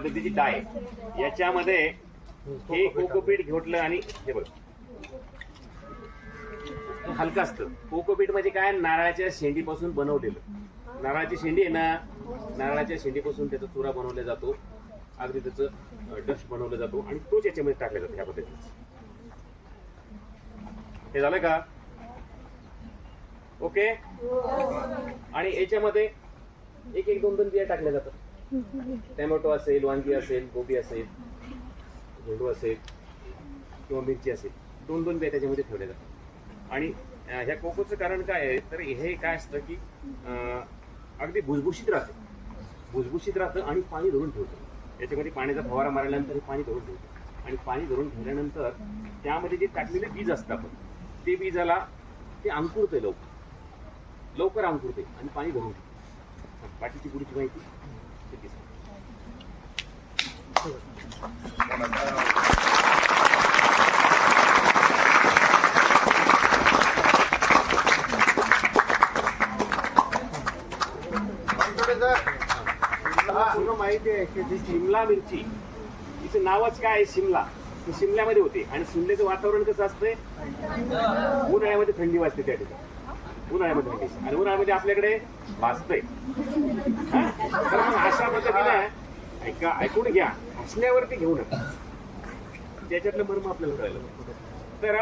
पद्धतीची डाय. याच्यामध्ये हे कोकोपीट घेतलं आणि हे बघ. हलकं असतं. कोकोपीट म्हणजे काय? नारळाच्या शेंडीपासून बनवलेलं. नारळाची शेंडी आहे ना नारळाच्या शेंडीपासून त्याचा चुरा बनवला जातो. अगदी त्याचं डस्ट बनवलं जातो आणि तोच याच्यामध्ये टाकला जातो ह्या पद्धतीने. हे झालं का? ओके? आणि याच्यामध्ये एक एक दोन दोन बिया टाकल्या जातात. टॅमॅटो असेल वांगी असेल गोबी असेल झेंडू असेल किंवा मिरची असेल दोन दोन बिया त्याच्यामध्ये ठेवल्या जातात. आणि ह्या कोकोचं कारण काय आहे? तर हे काय असतं की अगदी भुसभुशीत राहतं. भुसभुशीत राहतं आणि पाणी धरून ठेवतं. याच्यामध्ये पाण्याचा फवारा मारल्यानंतर हे पाणी धरून ठेवतं. आणि पाणी धरून ठेवल्यानंतर त्यामध्ये जे टाकलेले बीज असतात आपण ते बीजाला ते अंकुरते लवकर. लवकर अंकुरते आणि पाणी धरून ठेवते. बाकीची पुढची माहिती माहिती आहे की जी शिमला मिरची तिचं नावच काय आहे शिमला? ती शिमल्यामध्ये होते. आणि शिमल्याचं वातावरण कसं असतंय? उन्हाळ्यामध्ये थंडी वाजते त्या ठिकाणी. उन्हाळ्यामध्ये आणि उन्हाळ्यामध्ये आपल्याकडे भासतंय अशा पद्धतीने ऐका ऐकून घ्या. हसण्यावरती घेऊ नका. त्याच्यातलं मर्म आपल्याला कळलं. तर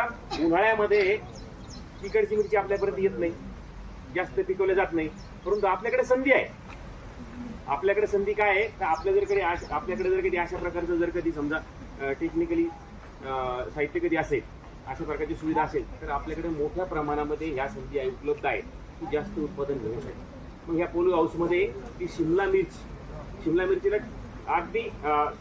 उन्हाळ्यामध्ये तिकडची मिरची आपल्यापर्यंत येत नाही. जास्त पिकवल्या जात नाही. परंतु आपल्याकडे संधी आहे. आपल्याकडे संधी काय आहे? तर आपल्या जर कधी आपल्याकडे जर कधी अशा प्रकारचं जर कधी समजा टेक्निकली साहित्य कधी असेल अशा प्रकारची सुविधा असेल तर आपल्याकडे मोठ्या प्रमाणामध्ये ह्या संधी उपलब्ध आहेत की जास्त उत्पादन घेण्यासाठी मग ह्या पोलो हाऊसमध्ये ती शिमला मिर्च शिमला मिरचीला अगदी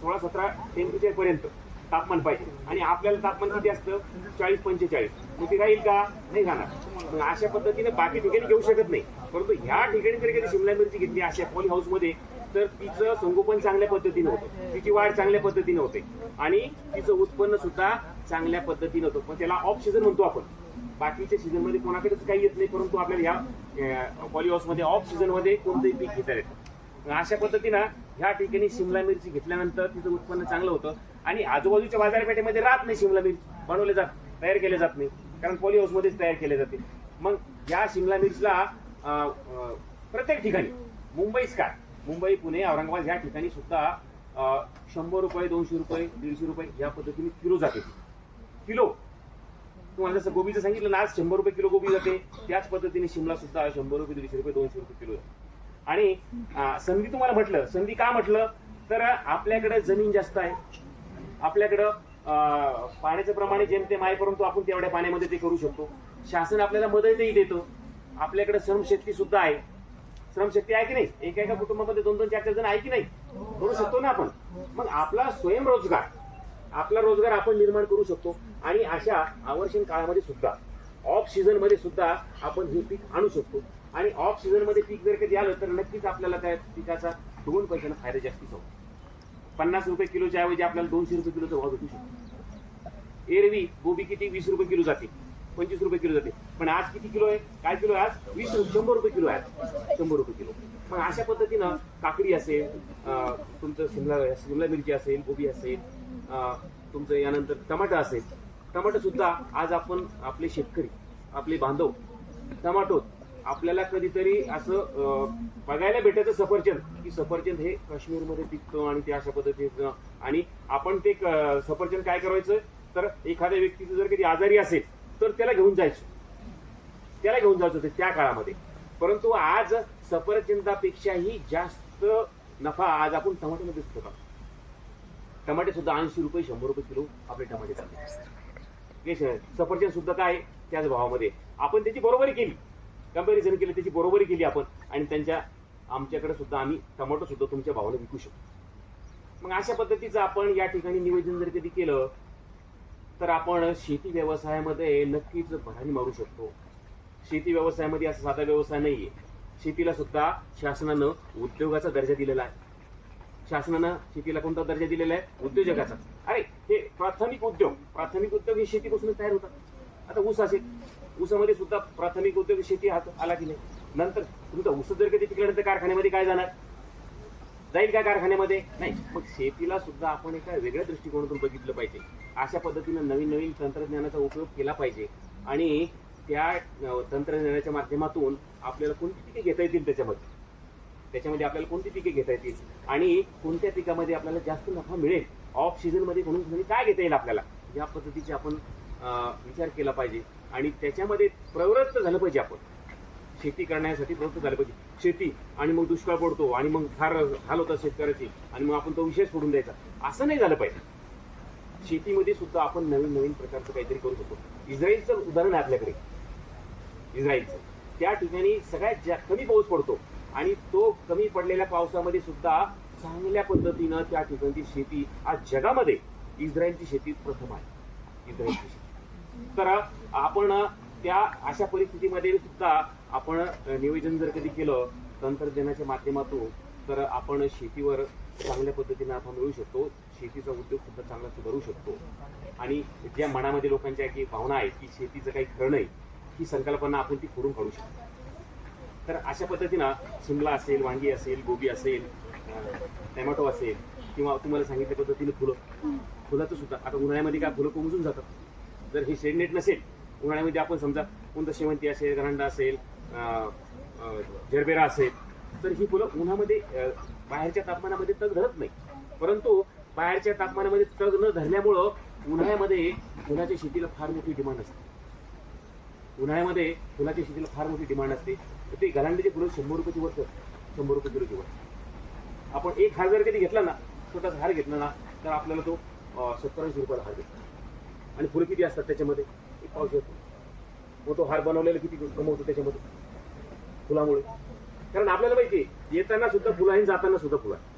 सोळा सतरा टेम्परेचरपर्यंत तापमान पाहिजे. आणि आपल्याला तापमान किती असतं? चाळीस पंचेचाळीस. मग ती राहील का? नाही राहणार. मग अशा पद्धतीने बाकी ठिकाणी घेऊ शकत नाही. परंतु ह्या ठिकाणी जर कधी शिमला मिरची घेतली अशा पॉली हाऊसमध्ये तर तिचं संगोपन चांगल्या पद्धतीने होतं. तिची वाढ चांगल्या पद्धतीने होते. आणि तिचं उत्पन्न सुद्धा चांगल्या पद्धतीने होतो. पण त्याला ऑफ सीझन म्हणतो आपण. बाकीच्या सीझनमध्ये कोणाकडेच काही येत नाही परंतु आपल्याला ह्या पॉली मध्ये ऑफ सीझनमध्ये कोणतंही पीक घेता येतं अशा पद्धतीनं ह्या ठिकाणी शिमला मिरची घेतल्यानंतर तिचं उत्पन्न चांगलं होतं. आणि आजूबाजूच्या बाजारपेठेमध्ये राहत नाही शिमला मिरची. बनवले जात तयार केले जात नाही. कारण पॉली मध्येच तयार केले जाते. मग या शिमला मिरचीला प्रत्येक ठिकाणी मुंबईच काय मुंबई पुणे औरंगाबाद या ठिकाणी सुद्धा शंभर रुपये दोनशे रुपये दीडशे रुपये या पद्धतीने किलो जाते. किलो. तुम्हाला जसं गोबीचं सांगितलं ना आज शंभर रुपये किलो गोबी जाते. त्याच पद्धतीने शिमला सुद्धा शंभर रुपये दीडशे रुपये दोनशे रुपये किलो आणि संधी तुम्हाला म्हटलं. संधी का म्हटलं? तर आपल्याकडे जमीन जास्त आहे. आपल्याकडं पाण्याचं प्रमाण जेमतेम आहे परंतु आपण तेवढ्या पाण्यामध्ये ते करू शकतो. शासन आपल्याला मदतही देतं. आपल्याकडे श्रमशक्ती सुद्धा आहे. श्रमशक्ती आहे की नाही? एका एका कुटुंबामध्ये दोन दोन चार चार जण आहे की नाही? करू शकतो ना आपण. मग आपला स्वयंरोजगार. आपला रोजगार आपण निर्माण करू शकतो आणि अशा आवर्षण काळामध्ये सुद्धा ऑफ सीझनमध्ये सुद्धा आपण हे पीक आणू शकतो. आणि ऑफ सीझनमध्ये पीक जर कधी आलं तर नक्कीच आपल्याला त्या पिकाचा दोन पैशानं फायदा जास्तीच होतो. पन्नास रुपये किलोच्या ऐवजी आपल्याला दोनशे रुपये किलोचा भाव भेटू शकतो. एरवी गोबी किती वीस रुपये किलो जाते. पंचवीस रुपये किलो जाते. पण आज किती किलो आहे? काय किलो आहे आज? वीस शंभर रुपये किलो आहे शंभर रुपये किलो. मग अशा पद्धतीनं काकडी असेल तुमचं शिमला शिमला मिरची असेल गोबी असेल तुमचं यानंतर टमाटा असेल. टमाटर सुद्धा आज आपण आपले शेतकरी आपले बांधव टमाटो आपल्याला कधीतरी असं बघायला भेटायचं सफरचंद. की सफरचंद हे काश्मीरमध्ये पिकतं आणि ते अशा पद्धतीनं आणि आपण ते क- सफरचंद काय करायचं? तर एखाद्या व्यक्तीचं जर कधी आजारी असेल तर त्याला घेऊन जायचं. त्याला घेऊन जायचं होतं त्या काळामध्ये. परंतु आज सफरचंदापेक्षाही जास्त नफा आज आपण टमाट्यामध्ये होता टमाटे सुद्धा ऐंशी रुपये शंभर रुपये किलो आपले टमाटे चालले. सफरचंद सुद्धा काय त्याच भावामध्ये. आपण त्याची बरोबरी केली. कंपॅरिझन केली त्याची बरोबरी केली आपण. आणि त्यांच्या आमच्याकडे सुद्धा आम्ही टमाटो सुद्धा तुमच्या भावाला विकू शकतो. मग अशा पद्धतीचं आपण या ठिकाणी नियोजन जर कधी केलं तर आपण शेती व्यवसायामध्ये नक्कीच भरारी मारू शकतो. शेती व्यवसायामध्ये असा साधा व्यवसाय नाहीये. शेतीला सुद्धा शासनानं उद्योगाचा दर्जा दिलेला आहे. शासनानं शेतीला कोणता दर्जा दिलेला आहे? उद्योजकाचा. अरे हे प्राथमिक उद्योग. प्राथमिक उद्योग हे शेतीपासूनच तयार होतात. आता ऊस असेल. ऊसामध्ये सुद्धा प्राथमिक उद्योग शेती हात आला की नाही? नंतर तुमचा ऊस जर कधी पिकल्यानंतर कारखान्यामध्ये काय जाणार? जाईल का कारखान्यामध्ये? नाही. मग शेतीला सुद्धा आपण एका वेगळ्या दृष्टिकोनातून बघितलं पाहिजे. अशा पद्धतीनं नवीन नवीन तंत्रज्ञानाचा उपयोग केला पाहिजे. आणि त्या तंत्रज्ञानाच्या माध्यमातून आपल्याला कोणती पिके घेता येतील त्याच्यामध्ये? त्याच्यामध्ये आपल्याला कोणती पिके घेता येतील? आणि कोणत्या पिकामध्ये आपल्याला जास्त नफा मिळेल? ऑफ सीझनमध्ये म्हणून म्हणजे काय घेता येईल आपल्याला? या पद्धतीचे आपण विचार केला पाहिजे. आणि त्याच्यामध्ये प्रवृत्त झालं पाहिजे आपण. शेती करण्यासाठी प्रवृत्त झालं पाहिजे. शेती आणि मग दुष्काळ पडतो आणि मग फार हाल होतात शेतकऱ्याची आणि मग आपण तो विषय सोडून द्यायचा. असं नाही झालं पाहिजे. शेतीमध्ये सुद्धा आपण नवीन नवीन प्रकारचं काहीतरी करू शकतो. इस्रायलचं उदाहरण आहे आपल्याकडे. इस्रायलचं. त्या ठिकाणी सगळ्यात जा कमी पाऊस पडतो आणि तो कमी पडलेल्या पावसामध्ये सुद्धा चांगल्या पद्धतीनं त्या ठिकाणची शेती आज जगामध्ये इस्रायलची शेती प्रथम आहे. इस्रायलची शेती. तर आपण त्या अशा परिस्थितीमध्ये सुद्धा आपण नियोजन जर कधी केलं तंत्रज्ञानाच्या माध्यमातून तर आपण शेतीवर चांगल्या पद्धतीने आपण मिळू शकतो. शेतीचा उद्योग सुद्धा चांगला सुधारू शकतो. आणि ज्या मनामध्ये लोकांच्या की भावना आहे की शेतीचं काही खरं नाही ही संकल्पना आपण ती करून काढू शकतो. तर अशा पद्धतीनं शिमला असेल वांगी असेल गोबी असेल टॅमॅटो असेल किंवा तुम्हाला सांगितल्या पद्धतीने फुलं. फुलाचं सुद्धा. आता उन्हाळ्यामध्ये काय फुलं कोमजून जातात. जर हे शेडनेट नसेल उन्हाळ्यामध्ये आपण समजा कोणतं शेवंती असेल गरंडा असेल जरबेरा असेल तर ही फुलं उन्हामध्ये बाहेरच्या तापमानामध्ये तर धरत नाही. परंतु बाहेरच्या तापमानामध्ये तग न धरल्यामुळं उन्हाळ्यामध्ये फुलाच्या शेतीला फार मोठी डिमांड असते. उन्हाळ्यामध्ये फुलाच्या शेतीला फार मोठी डिमांड असते. तर ते गलांडीचे फुलं शंभर रुपयाची वर शंभर रुपये किलो किंवा आपण एक हार जर कधी घेतला ना छोटासा हार घेतला ना तर आपल्याला तो सत्तर ऐंशी रुपयाला हार भेटतो. आणि फुलं किती असतात त्याच्यामध्ये? एक पाऊस येतो. मग तो हार बनवलेला किती कमवतो त्याच्यामध्ये? फुलामुळे. कारण आपल्याला माहिती आहे, येताना सुद्धा फुलं आहे जाताना सुद्धा फुलं. आहे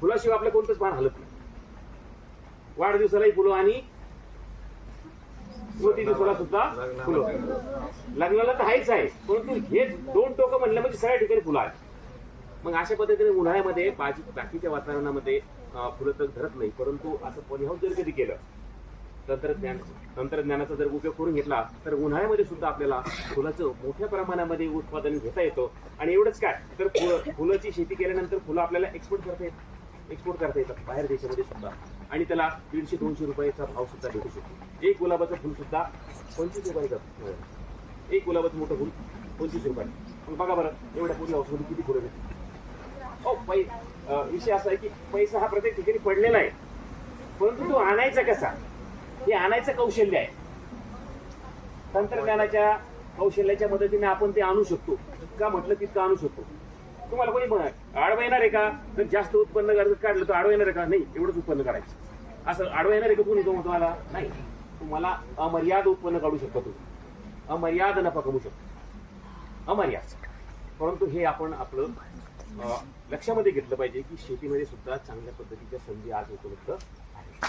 फुलाशिवाय आपलं कोणतंच पान हलत नाही. वाढदिवसालाही फुलं आणि स्मृती दिवसाला सुद्धा फुलं. लग्नाला तर आहेच आहे परंतु हे दोन टोकं म्हणलं म्हणजे सगळ्या ठिकाणी फुलं आहेत. मग अशा पद्धतीने उन्हाळ्यामध्ये बाजी बाकीच्या वातावरणामध्ये फुलं तर धरत नाही परंतु असं पॉलिहाऊस जर कधी केलं तंत्रज्ञान तंत्रज्ञानाचा जर उपयोग करून घेतला तर उन्हाळ्यामध्ये सुद्धा आपल्याला फुलाचं मोठ्या प्रमाणामध्ये उत्पादन घेता येतं. आणि एवढंच काय तर फुलं फुलाची शेती केल्यानंतर फुलं आपल्याला एक्सपोर्ट करता येतात एक्सपोर्ट करता येतात बाहेर देशामध्ये सुद्धा. आणि त्याला दीडशे दोनशे रुपयाचा भाव सुद्धा भेटू शकतो. एक गुलाबाचं फुल सुद्धा पंचवीस रुपयाचा एक गुलाबाचं मोठं फुल पंचवीस रुपये मग बघा बरं एवढ्या फुल औषध किती फुलं भेटतात? हो पै विषय असा आहे की पैसा हा प्रत्येक ठिकाणी पडलेला आहे. परंतु तो आणायचा कसा? हे आणायचं कौशल्य आहे. तंत्रज्ञानाच्या कौशल्याच्या मदतीने आपण ते आणू शकतो. जितका म्हटलं तितकं आणू शकतो. तुम्हाला कोणी म्हण- आडवं येणार आहे का? तर जास्त उत्पन्न काढलं तर आडवं येणार आहे का? नाही एवढंच उत्पन्न काढायचं. असं आडवं येणार आहे का कोणी तो तुम्हाला? नाही. तुम्हाला अमर्याद उत्पन्न काढू शकतो तुम्ही. अमर्याद नफा कमवू शकतो. अमर्याद. परंतु हे आपण आपलं लक्षामध्ये घेतलं पाहिजे की शेतीमध्ये सुद्धा चांगल्या पद्धतीच्या संधी आज उपलब्ध आहेत.